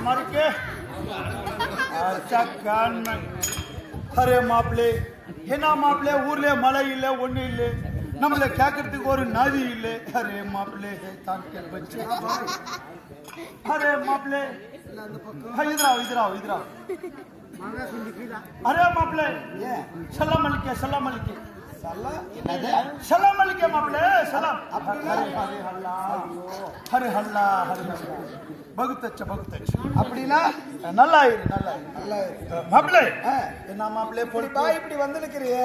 तो मर के अच्छा कान में அரே மாப்பிளே என்ன மாப்பிளே ஊர்ல மழை இல்லை ஒண்ணு இல்லை நம்மள கேட்கறதுக்கு ஒரு நதி இல்லை அரே மாப்பிளே தான் के बच्चे அரே மாப்பிளே हाँ, इधर आओ इधर आओ इधर आओ சலாம் அலிக்கம் அவளே சலாம். ஹரு ஹல்லா. ஹரு பகுத்தச்ச பகுத்தச்ச. அப்படின்னா நல்லா இரு நல்லா இரு நல்லா இரு மாப்பிளே என்ன மாப்பிளே பொழிப்பா இப்படி வந்திருக்கிறிய.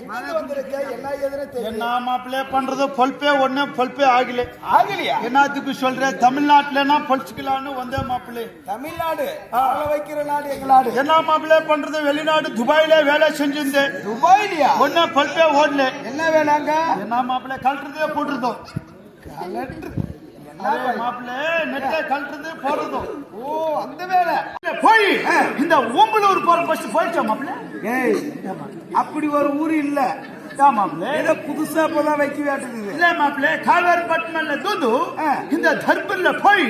எங்க வந்திருக்க? என்ன எதுன்னு தெரியும் என்ன மாப்பிளே பண்றது? பொல்பே ஒண்ணு பொல்பே ஆகல. ஆகலையா? என்னத்துக்கு சொல்ற? தமிழ்நாட்டுலனா பொழிச்சுக்கலாம்னு வந்த மாப்பிளே தமிழ்நாடு. வைக்கிற நாடு எங்க நாடு. என்ன மாப்பிளே பண்றது? வெளிநாடு துபாயில வேலை செஞ்சிருந்தேன். துபாயிலயா? ஒண்ணு பொல்பே ஓடல என்ன வேணாங்க? என்ன மாப்பிளே கழட்டுறதே போட்டுருந்தோம் கலெக்டர் அரே மாப்பிளே நெட்டை கழட்டுறது போடுறதும் ஓ அந்த வேலை. போய். இந்த ஓம்பலூர் போற பஸ் போயிடுச்சா மாப்பிள? ஏய் அப்படி ஒரு ஊர் இல்ல. ஏதோ புதுசா இப்பதான் வைக்க வேண்டியது இல்ல மாப்பிள காவேரி பட்டணம்ல தூது. இந்த தர்பூர்ல போய்.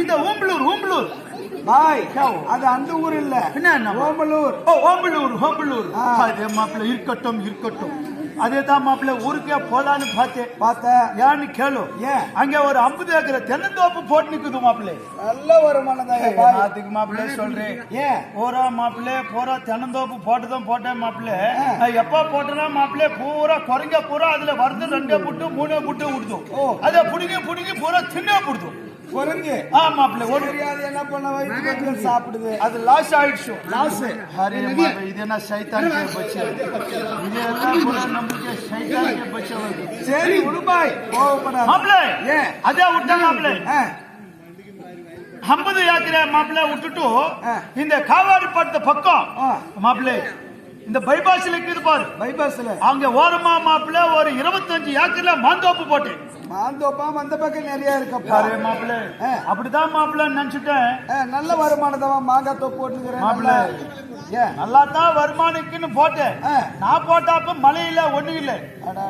இந்த ஓம்பலூர் ஓம்பலூர். பாய் அது அந்த ஊர் இல்ல. என்ன ஓமலூர் ஓ ஓம்பலூர் ஓம்பலூர். அதே மாப்பிள இருக்கட்டும் இருக்கட்டும். அதே தான் மாப்பிள ஊருக்கே போலான்னு பார்த்தேன். பார்த்த ஏன்னு கேளு. ஏன்? அங்க ஒரு ஐம்பது ஏக்கர் தென்னந்தோப்பு போட்டு நிக்குது மாப்பிள நல்ல வருமானம் தான் பாய் அதுக்கு மாப்பிள்ள சொல்றேன். ஏன்? பூரா மாப்பிள்ளை பூரா தென்னந்தோப்பு போட்டுதான் போட்டேன் மாப்பிள்ளை. எப்ப போட்டேன்னா மாப்பிள்ளை பூரா குறைங்க பூரா அதுல வருது ரெண்டே புட்டு மூணே புட்டு விடுதும். அதை புடுங்கி புடுங்கி பூரா தின்னே புடுதும் குரங்கு ஆ மாப்பிள்ளை ஒரு தெரியாது என்ன பண்ண சாப்பிடுது? அது லாஸ் ஆயிடுச்சு. லாஸ் மாப்பிள்ளை இது என்ன சைத்தான் பச்சை? இது எல்லாம் பூரா நம்மளுக்கு சைத்தான் கே பச்சை வருது சரி உடுபாய் கோவப்படாத. மாப்பிள்ளை ஏன்? அதே விட்டா மாப்பிள்ளை. ஆ, ஐம்பது ஏக்கரை மாப்பிள்ளை விட்டுட்டு. இந்த காவேரி படுத்த பக்கம். மாப்பிள்ளை இந்த பைபாஸ்ல இருக்குது பாரு. பைபாஸ்ல அங்க ஓரமா மாப்பிள்ள ஒரு இருபத்தஞ்சு ஏக்கர்ல மாந்தோப்பு போட்டேன். மாந்தோப்பா அந்த பக்கம் நிறைய இருக்கப்பா. மாப்பிள்ள. அப்படிதான் மாப்பிள்ள நினைச்சிட்டேன். நல்ல வருமானத்தவா மாங்காய் தோப்பு போட்டுக்கிறேன் மாப்பிள்ளை. நல்லா தான் வருமானிக்குன்னு போட்டேன். நான் போட்டாப்ப மழை இல்ல. ஒண்ணு இல்ல.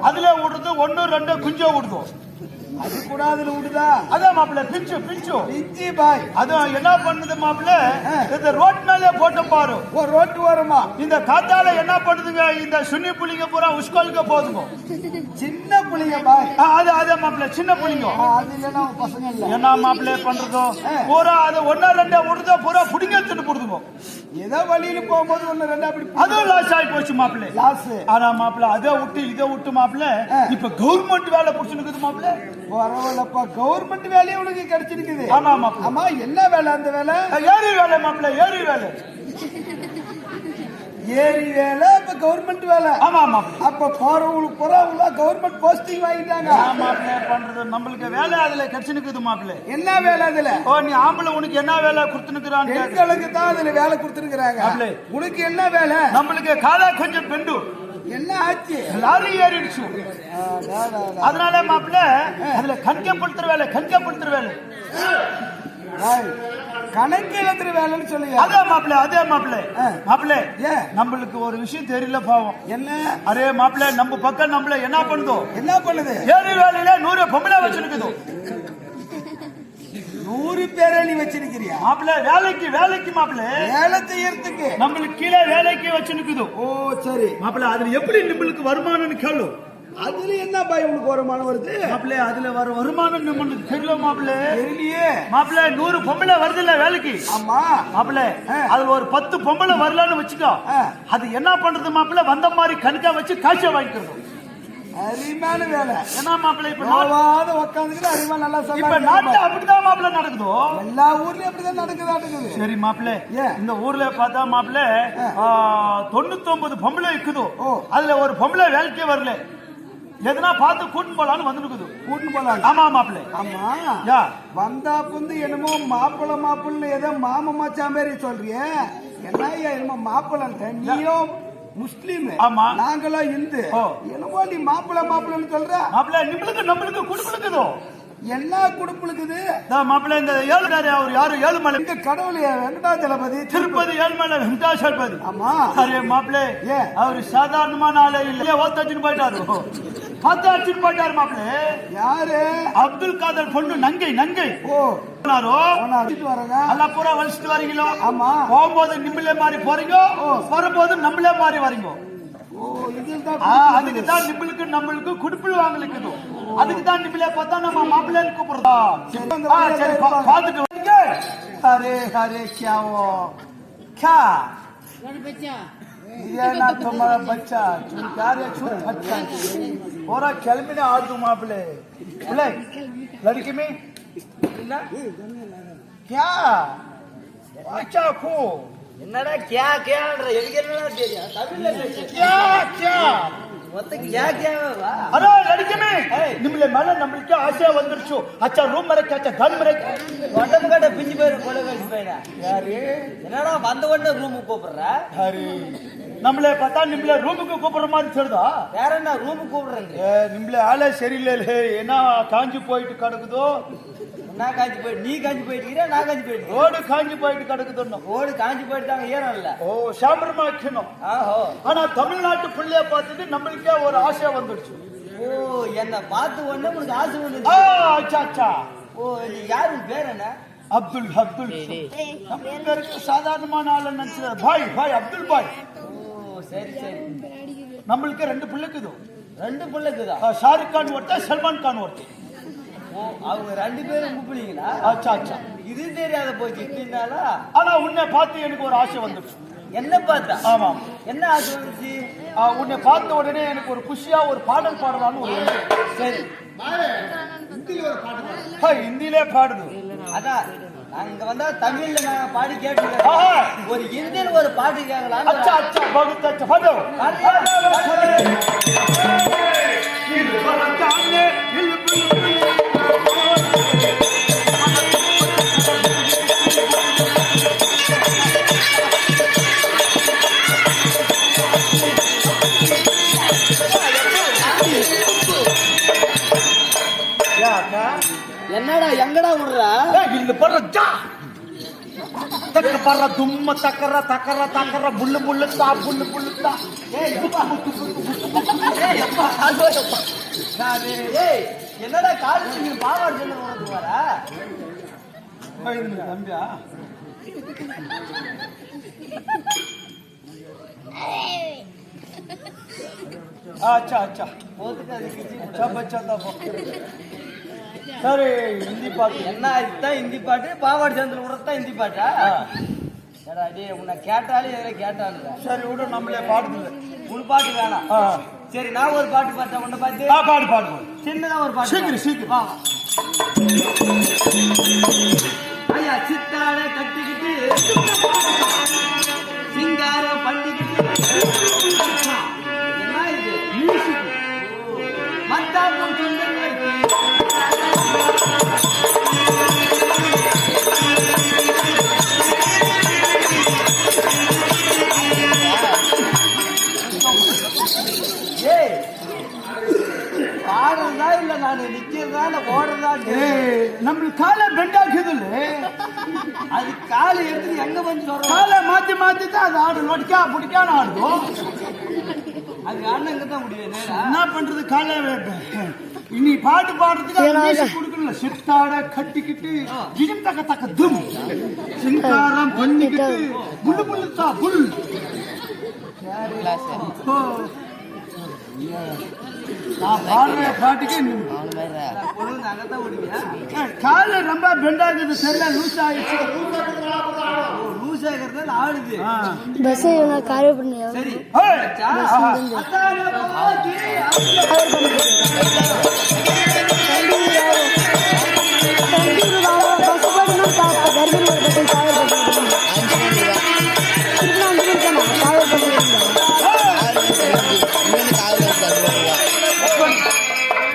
அதுல விடுறது ஒண்ணு ரெண்டு குஞ்சோ விடுதோம் அது கூட அதுல விடுதா? அதான் மாப்பிள்ள பிஞ்சு பிஞ்சு பிச்சி பாய். அதுவும் என்ன பண்ணுது மாப்பிள்ள. இந்த ரோட் மேலே போட்டு பாரு. ஒரு ரோட்டு வருமா இந்த காத்தால என்ன பண்ணுதுங்க? இந்த சுன்னி புள்ளிங்க பூரா உஸ்கோலுக்கு போதுங்க. சின்ன புள்ளைங்க பாய். அது அதே மாப்பிள்ள சின்ன புள்ளிங்க ஆ, அது இல்லைன்னா பசங்க இல்ல. என்ன மாப்பிள்ளை பண்றதோ. பூரா அது ஒன்னா ரெண்டா விடுதோ பூரா புடிங்க எடுத்துட்டு போடுதுங்க. ஏதோ வழியில போகும்போது ஒண்ணு ரெண்டு அப்படி அதுவும் லாஸ் ஆகி போச்சு மாப்பிள்ளை. லாஸ் ஆனா மாப்பிள்ள அதை விட்டு இதை விட்டு மாப்பிள்ள. இப்ப கவர்மெண்ட் வேலை புடிச்சுனுக்குது மாப்பிள்ள. பரவாயில்லப்பா கவர்மெண்ட் வேலையே உனக்கு கிடைச்சிருக்குது. ஆமா மாப்பிள்ள ஆமா என்ன வேலை அந்த வேலை? ஏரி வேலை மாப்பிள்ள ஏரி வேலை. ஏரி வேலை இப்ப கவர்மெண்ட் வேலை. ஆமா மாப்பிள்ள அப்ப போறவங்களுக்கு போறவங்கள கவர்மெண்ட் போஸ்டிங் வாங்கிட்டாங்க. ஆ, மாப்பிள்ளை பண்றது. நம்மளுக்கு வேலை அதுல கிடைச்சுனுக்குது மாப்பிள்ள. என்ன வேலை அதுல? ஓ நீ ஆம்பளை உனக்கு என்ன வேலை கொடுத்துனுக்குறான்னு கேக்குற. பெண்களுக்கு தான் அதுல வேலை கொடுத்துருக்காங்க. உனக்கு என்ன வேலை? நம்மளுக்கு காலா கொஞ்சம் பெண்டு. என்ன ஆச்சு? லாரி ஏறிடுச்சு. அதனால மாப்பிள்ள அதுல கண்கப்படுத்துற வேலை கண்கப்படுத்துற வேலை. கணக்கு எழுதுற வேலைன்னு சொல்லுங்க. அதே மாப்பிள்ள அதே மாப்பிள்ள. மாப்பிள்ள ஏன்? நம்மளுக்கு ஒரு விஷயம் தெரியல பாவம். என்ன? அரே மாப்பிள்ள நம்ம பக்கம் நம்மள என்ன பண்ணுதோ? என்ன பண்ணுது? ஏரி வேலையில நூறு பொம்பளை வச்சிருக்குதோ. நூறு பேரை நீ வச்சிருக்கிறியா? மாப்பிள்ள வேலைக்கு வேலைக்கு மாப்பிள்ள. வேலை செய்யறதுக்கு நம்மளுக்கு கீழே வேலைக்கு வச்சிருக்குதோ ஓ சரி. மாப்பிள்ள அதுல எப்படி நம்மளுக்கு வருமானம்னு கேளு. அதுல என்ன பயம் உனக்கு வருமானம் வருது? மாப்பிள்ள அதுல வர வருமானம் நம்மளுக்கு தெரியல மாப்பிள்ள. தெரியலையே. மாப்பிள்ள நூறு பொம்பளை வருது இல்ல வேலைக்கு? ஆமா. மாப்பிள்ள. அதுல ஒரு பத்து பொம்பளை வரலன்னு வச்சுக்கோ. அது என்ன பண்றது மாப்பிள்ள? வந்த மாதிரி கணக்கா வச்சு காய்ச்ச வாங்கிக்கிறது அருமையான வேலை. என்ன மாப்பிள்ள இப்ப நாட்டு- நோவாத உட்காந்துக்கிட்டு அறிவா நல்லா இப்ப. நாட்டுல அப்படிதான் மாப்பிள்ள நடக்குதோ? எல்லா ஊர்லயும் அப்படிதான் நடக்குது நடக்குது சரி மாப்பிள்ள? இந்த ஊர்ல பார்த்தா மாப்பிள்ள. தொண்ணூத்தி பொம்பளை இருக்குதோ. அதுல ஒரு பொம்பளை வேலைக்கே வரல. எதனா பார்த்து கூட்டின்னு போலான்னு வந்துருக்குது. கூட்டின்னு போலாம் ஆமா மாப்பிள்ள. ஆமா. யா. வந்தா புந்து என்னமோ மாப்பிள்ள மாப்பிள்ளை ஏதோ மாம மச்சான் மாதிரி சொல்றிய. என்ன ஐயா என்னமோ மாப்பிள்ளன்ற நீயும் முஸ்லீம். ஆமா. நாங்களும் இந்து. ஓ. என்னமோ நீ மாப்பிள்ள மாப்பிள்ளன்னு சொல்ற. மாப்பிள்ள நம்மளுக்கு நம்மளுக்கு குடுக்குதோ என்ன குடுப்புலுக்குது இதான் மாப்பிள்ளை இந்த ஏழுகாரி அவர் யாரு? ஏழுமலை இந்த கடவுள் வெங்கடாச்சலபதி திருப்பதி. ஏழுமலை வெங்கடாசல்பதி ஆமா. அரே மாப்பிள்ளை ஏன்? அவர் சாதாரணமான ஆளே இல்ல. ஓத்தாச்சுன்னு போயிட்டாரு? பத்து அடிச்சுன்னு போயிட்டாரு மாப்பிள்ளை யாரு? அப்துல் காதர் பொண்ணு நங்கை நங்கை. ஓ. அடிச்சிட்டு நல்லா பூரா வலிச்சுட்டு வரீங்களோ? ஆமா. போகும்போது நிம்மளே மாறி போறீங்க? வரும்போது நம்மளே மாறி வரீங்க? அதுக்கு தான் நிம்மளுக்கு நம்மளுக்கு குடுப்பில் வாங்கலுக்குது. அதுக்கு தான் நிம்மளே பார்த்தா நம்ம மாப்பிள்ளைன்னு கூப்பிடுறோம் ஆ, சரி பார்த்துட்டு வரீங்க. அரே அரே क्या ಇದೇನಾ ತುಂಬ ಬಚ್ಚ ಯಾರೇ ಶುದ್ಧ ಹಚ್ಚ ಹೋರ ಕೆಲ್ಮಿನ ಆಡ್ದು ಮಾಪಿಳೆ ಬಿಳೆ ಲಡ್ಕಿಮಿ ಇಲ್ಲ ಕ್ಯಾ ಚಾಕು என்னடா கியா கியான்ற எழுகிறலாம் தெரியும் தமிழ்ல கியா கியா ಅರೋ ನಡಿಕೆಮೆ ನಿಮ್ಲೆ ಮೇಲೆ ನಂಬಿಕೆ ಆಸೆ ಒಂದಿರ್ಸು ಅಚ್ಚ ರೂಮ್ ಮರಕ್ಕೆ ಅಚ್ಚ ಗನ್ ಮರಕ್ಕೆ ಒಟ್ಟದ ಕಡೆ ಬಿಂಜಿ ಬೇರೆ ಕೊಳೆ ಬೇಡ ಯಾರೇ ಏನಡ ಬಂದ ಒಳ್ಳೆ ರೂಮ್ ಹೋಗ್ಬರ್ರ ಹರಿ நம்மளே பார்த்தா நிம்மளே ரூமுக்கு கூப்பிடுற மாதிரி தெரியுதா? வேற என்ன ரூமுக்கு கூப்பிடுறேன் ஏ, நிம்மளே ஆளே சரியில்லை ஏன்னா காஞ்சி போயிட்டு கிடக்குதோ? என்ன காஞ்சி போயிட்டு நீ காஞ்சி போயிட்டு நான் காஞ்சி போயிட்டு ரோடு காஞ்சி போயிட்டு கிடக்குதுன்னு. ஓடு காஞ்சி போயிட்டாங்க ஈரம் இல்ல ஓ சாம்பிரமா வைக்கணும். ஆஹோ. ஆனா தமிழ்நாட்டு பிள்ளைய பார்த்துட்டு நம்மளுக்கே ஒரு ஆசையா வந்துடுச்சு. ஓ என்ன பார்த்து உடனே உனக்கு ஆசை ஆ, வந்து அச்சா அச்சா. ஓ யாரு பேர் என்ன? அப்துல் அப்துல். சாதாரணமான ஆள் நினைச்சது. பாய் பாய் அப்துல் பாய். சரி சரி. நம்மளுக்கு ரெண்டு பிள்ளைக்குது ரெண்டு பிள்ளைக்குதா ஷாருக் கான் ஒருத்தன் சல்மான் கான் ஒருத்தன். ஓ அவங்க ரெண்டு பேரும் கூப்பிடுங்களா அச்சா அச்சா இது தெரியாத போச்சு பின்னாலா ஆனா உன்னை பார்த்து எனக்கு ஒரு ஆசை வந்துடுச்சு. என்ன பார்த்தா? ஆமா. என்ன ஆசை வந்துச்சு? உன்னை பார்த்த உடனே எனக்கு ஒரு குஷியா ஒரு பாடல் பாடலாம்னு ஒரு. சரி. ஆ, ஹிந்திலே பாடுது. அதான் அங்க வந்தா தமிழ்ல நான் பாடி கேட்டுருக்கேன் ஒரு ஹிந்தியில் ஒரு பாட்டு கேட்கலாம் அச்சா அச்சா பகுத் அச்சா பதோ என்னடா எங்கடா விடுறா இல்ல படுற ஜா. தக்க படுற தும்ம தக்கற தக்கற தக்கற புல்லு புல்லு தா புல்லு புல்லு தா. என்னடா கால் நீங்க பாவாடு சொல்லி உனக்கு வர? தம்பியா? अच्छा अच्छा बहुत अच्छा बच्चा था சரி ஹிந்தி பாட்டு. என்ன இதுதான் ஹிந்தி பாட்டு? பாவாடு சந்திர விடுறதுதான் ஹிந்தி பாட்டா? ஏடா டேய் உன்னை கேட்டாலே எதில் கேட்டானுங்க சரி விட நம்மளே பாடுது. உன் பாட்டு வேணாம். சரி நான் ஒரு பாட்டு பார்த்தேன் உன்னை பார்த்து. ஆ, பாடு பாடு பாடு. சின்னதா ஒரு பாட்டு சீக்கிரம் சீக்கிரம். ஐயா சித்தாட கட்டிக்கிட்டு நம்மளுக்கு காலை பெண்ட் ஆக்குதுல்ல அது காலை எடுத்து எங்க வந்து சொல்றோம்? காலை மாத்தி மாத்தி தான் அது ஆடு நொடிக்கா பிடிக்கான்னு ஆடுவோம் அது அண்ணன் இங்க தான் முடியும்? என்ன பண்றது காலை இனி பாட்டு பாடுறதுக்கு கொடுக்கணும்ல. சித்தாட கட்டிக்கிட்டு ஜிஜம் தக்க தக்க தும். சிங்காரம் பண்ணிக்கிட்டு புல்லு புல்லு தா புல். காலை ரொம்ப பெண்ட் ஆகுது சரியா லூஸ் ஆயிடுச்சு. லூஸ் ஆகிறதுல ஆடுது. பஸ் பண்ணியா? சரி.